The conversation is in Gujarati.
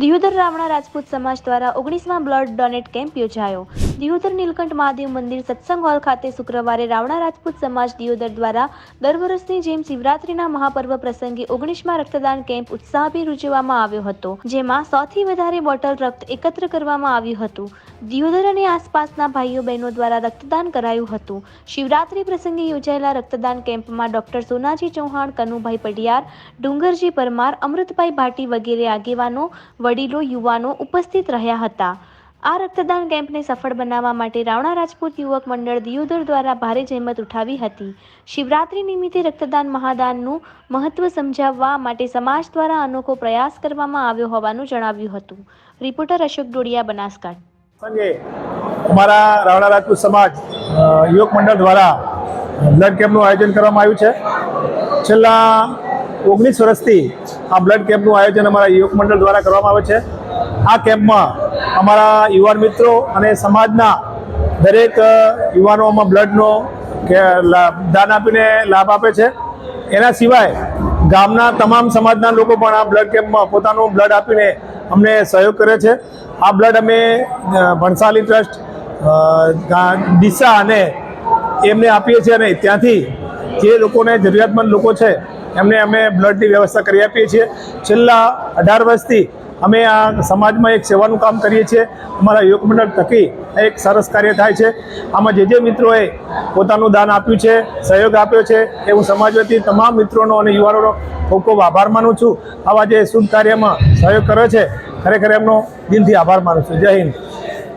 દિયોદર રાવણા રાજપૂત સમાજ દ્વારા ઓગણીસમાં બ્લડ ડોનેટ કેમ્પ યોજાયો. દિયોદર નીલકંઠ મહાદેવ મંદિર સત્સંગ હોલ ખાતે શુક્રવારે રાવણા રાજપૂત સમાજ દિયોદર દ્વારા દર વર્ષની જેમ શિવરાત્રીના મહાપર્વ પ્રસંગે ઓગણીસમાં રક્તદાન કેમ્પ ઉત્સાહભેર ઉજવવામાં આવ્યો હતો, જેમાં સૌથી વધારે બોટલ રક્ત એકત્ર કરવામાં આવ્યું હતું. દિયોદર અને આસપાસના ભાઈઓ બહેનો દ્વારા રક્તદાન કરાયું હતું. શિવરાત્રી પ્રસંગે યોજાયેલા રક્તદાન કેમ્પમાં ડોક્ટર સોનાજી ચૌહાણ, કનુભાઈ પડિયાર ડુંગરજી પરમાર, અમૃતભાઈ ભાટી વગેરે આગેવાનો, વડીલો, યુવાનો ઉપસ્થિત રહ્યા હતા. આ રક્તદાન કેમ્પને સફળ બનાવવા માટે રાવણા રાજપૂત યુવક મંડળ દિયોદર દ્વારા ભારે જહેમત ઉઠાવી હતી. શિવરાત્રી નિમિત્તે રક્તદાન મહાદાનનું મહત્વ સમજાવવા માટે સમાજ દ્વારા અનોખો પ્રયાસ કરવામાં આવ્યો હોવાનું જણાવ્યું હતું. રિપોર્ટર અશોક ડોડિયા, બનાસકાંઠા. અમારા રાવણા રાજપૂત સમાજ યુવક મંડળ દ્વારા બ્લડ કેમ્પનું આયોજન કરવામાં આવ્યું છે. છેલ્લા ઓગણીસ વર્ષથી આ બ્લડ કેમ્પનું આયોજન અમારા યુવક મંડળ દ્વારા કરવામાં આવે છે. આ કેમ્પમાં અમારા યુવાન મિત્રો અને સમાજના દરેક યુવાનોમાં બ્લડનો કે દાન આપીને લાભ આપે છે. એના સિવાય ગામના તમામ સમાજના લોકો પણ આ બ્લડ કેમ્પમાં પોતાનું બ્લડ આપીને અમને સહયોગ કરે છે. આ બ્લડ અમે ભણસાલી ટ્રસ્ટ ડીસા અને એમને આપીએ છીએ અને ત્યાંથી જે લોકોને જરૂરિયાતમંદ લોકો છે એમને અમે બ્લડની વ્યવસ્થા કરી આપીએ છીએ. છેલ્લા અઢાર વર્ષથી અમે આ સમાજમાં એક સેવાનું કામ કરીએ છીએ. અમારા યુવક મંડળ થકી એક સરસ કાર્ય થાય છે. આમાં જે જે મિત્રોએ પોતાનું દાન આપ્યું છે, સહયોગ આપ્યો છે, એ હું સમાજ વતી તમામ મિત્રોનો અને યુવાનોનો ખૂબ ખૂબ આભાર માનું છું. આવા જે શુભ કાર્યમાં સહયોગ કર્યો છે, ખરેખર એમનો દિલથી આભાર માનું છું. જય હિન્દ.